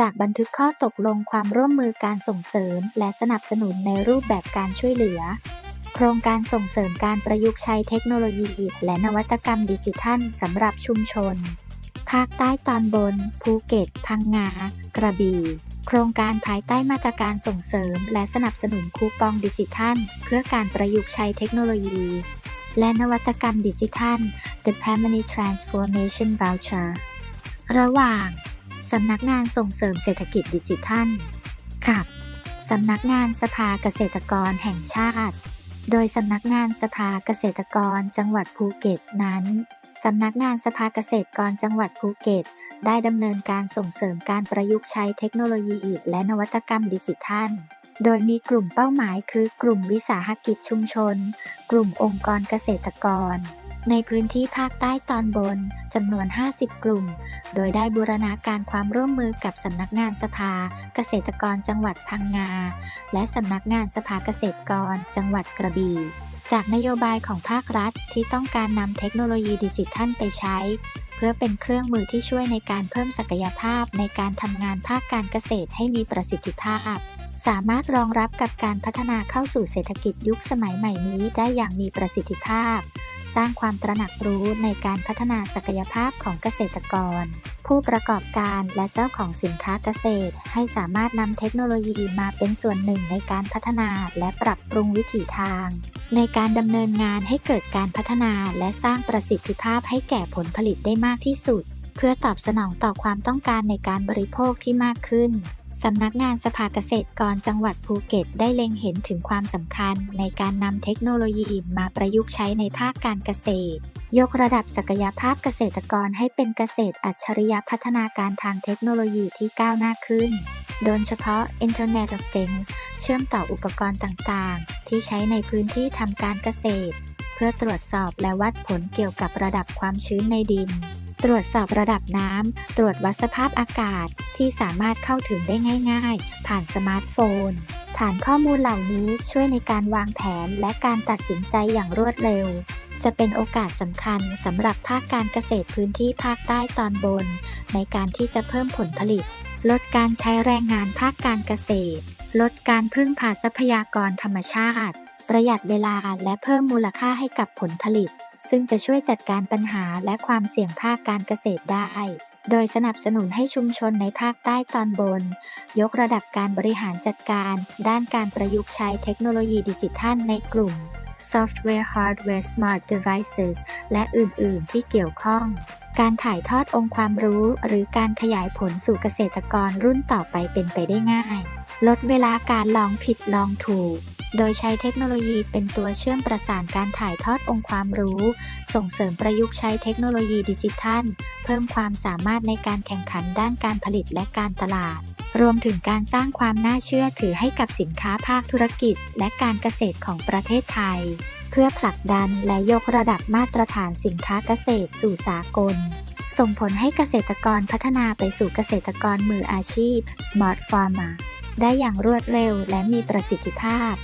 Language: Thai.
จากบันทึกข้อตกลงความร่วมมือการส่งเสริม และสนับสนุนในรูปแบบการช่วยเหลือ โครงการส่งเสริมการประยุกต์ใช้เทคโนโลยีและนวัตกรรมดิจิทัลสำหรับชุมชน ภาคใต้ตอนบน ภูเก็ต พังงา กระบี่โครงการภายใต้มาตรการส่งเสริม และสนับสนุนคูปองดิจิทัล เพื่อการประยุกต์ใช้เทคโนโลยี และนวัตกรรมดิจิทัล The Family Transformation Voucher ระหว่าง สำนักงานส่งเสริมเศรษฐกิจดิจิทัลกับสำนักงานสภาเกษตรกรแห่งชาติ โดยสำนักงานสภาเกษตรกรจังหวัดภูเก็ตนั้นสำนักงานสภาเกษตรกรจังหวัดภูเก็ต ได้ดำเนินการส่งเสริมการประยุกต์ใช้เทคโนโลยีและนวัตกรรมดิจิทัล โดยมีกลุ่มเป้าหมายคือกลุ่มวิสาหกิจชุมชน กลุ่มองค์กรเกษตรกร ในพื้นที่ภาคใต้ตอนบนจำนวน 50 กลุ่ม โดยได้บูรณาการความร่วมมือกับสำนักงานสภา เกษตรกรจังหวัดพังงา และสำนักงานสภาเกษตรกร จังหวัดกระบี่จากนโยบายของภาครัฐที่ต้องการนำเทคโนโลยีดิจิทัลไปใช้เพื่อเป็นเครื่องมือที่ช่วยในการเพิ่มศักยภาพในการทำงานภาคการเกษตรให้มีประสิทธิภาพ สามารถรองรับกับการพัฒนาเข้าสู่เศรษฐกิจยุคสมัยใหม่นี้ได้อย่างมีประสิทธิภาพ สร้างความตระหนักรู้ในการพัฒนาศักยภาพของเกษตรกร ผู้ประกอบการและเจ้าของสินค้าเกษตร ให้สามารถนำเทคโนโลยีมาเป็นส่วนหนึ่งในการพัฒนาและปรับปรุงวิถีทาง ในการดำเนินงานให้เกิดการพัฒนาและสร้างประสิทธิภาพให้แก่ผลผลิตได้มากที่สุด เพื่อตอบสนองต่อความต้องการในการบริโภคที่มากขึ้นสำนักงานสภาเกษตรกรจังหวัดภูเก็ตได้เล็งเห็นถึงความสำคัญในการนำเทคโนโลยีมาประยุกต์ใช้ในภาคการเกษตร ยกระดับศักยภาพเกษตรกรให้เป็นเกษตรอัจฉริยะพัฒนาการทางเทคโนโลยีที่ก้าวหน้าขึ้น โดยเฉพาะ Internet of Things เชื่อมต่ออุปกรณ์ต่างๆ ที่ใช้ในพื้นที่ทำการเกษตร เพื่อตรวจสอบและวัดผลเกี่ยวกับระดับความชื้นในดิน ตรวจสอบระดับน้ำ ตรวจวัดสภาพอากาศที่สามารถเข้าถึงได้ง่าย ๆ ผ่านสมาร์ทโฟน ฐานข้อมูลเหล่านี้ช่วยในการวางแผนและการตัดสินใจอย่างรวดเร็ว จะเป็นโอกาสสำคัญสำหรับภาคการเกษตรพื้นที่ภาคใต้ตอนบน ในการที่จะเพิ่มผลผลิต ลดการใช้แรงงานภาคการเกษตร ลดการพึ่งพาทรัพยากรธรรมชาติ ประหยัดเวลาและเพิ่มมูลค่าให้กับผลผลิต ซึ่งจะช่วยจัดการปัญหาและความเสี่ยงภาคการเกษตรได้ โดยสนับสนุนให้ชุมชนในภาคใต้ตอนบน ยกระดับการบริหารจัดการ ด้านการประยุกต์ใช้เทคโนโลยีดิจิทัลในกลุ่ม Software Hardware Smart Devices และอื่น ๆ ที่เกี่ยวข้อง การถ่ายทอดองค์ความรู้ หรือการขยายผลสู่เกษตรกรรุ่นต่อไปเป็นไปได้ง่าย ลดเวลาการลองผิดลองถูก โดยใช้เทคโนโลยีเป็นตัวเชื่อมประสานการถ่ายทอดองค์ความรู้ ส่งเสริมประยุกต์ใช้เทคโนโลยีดิจิทัล เพิ่มความสามารถในการแข่งขันด้านการผลิตและการตลาด รวมถึงการสร้างความน่าเชื่อถือให้กับสินค้าภาคธุรกิจ และการเกษตรของประเทศไทย เพื่อผลักดันและยกระดับมาตรฐานสินค้าเกษตรสู่สากลส่งผลให้เกษตรกรพัฒนาไปสู่เกษตรกรมืออาชีพ Smart Farmer ได้อย่างรวดเร็วและมีประสิทธิภาพ